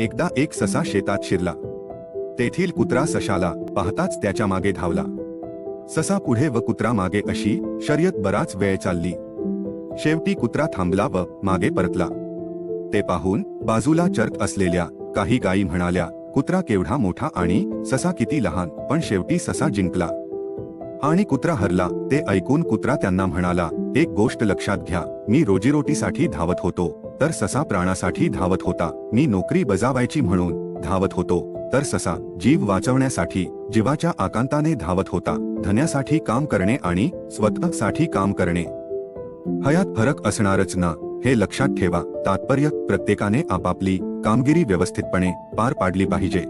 एकदा एक ससा शेतात शिरला. तेथील कुत्रा सशाला पाहताच त्याच्यामागे धावला. ससा पुढे व कुत्रा मागे अशी शर्यत बराच वेळ चालली. शेवटी कुत्रा थांबला व मागे परतला. ते पाहून बाजूला चर्क असलेल्या काही गायी म्हणाल्या कुत्रा केवढा मोठा आणि ससा किती लहान. पण शेवटी ससा जिंकला. आणि कुत्रा हरला ते ऐकून कुत्रा त्यांना म्हणाला एक गोष्ट लक्षात घ्या मी रोजीरोटीसाठी धावत होतो तर ससा प्राणासाठी धावत होता मी नोकरी बजावायची म्हणून धावत होतो तर ससा जीव वाचवण्यासाठी जीवाच्या आकांताने धावत होता धन्यासाठी काम करणे आणि स्वतःसाठी काम करणे. हयात फरक असणारच ना हे लक्षात ठेवा तात्पर्य प्रत्येकाने आपापली कामगिरी व्यवस्थितपणे पार पाडली पाहिजे.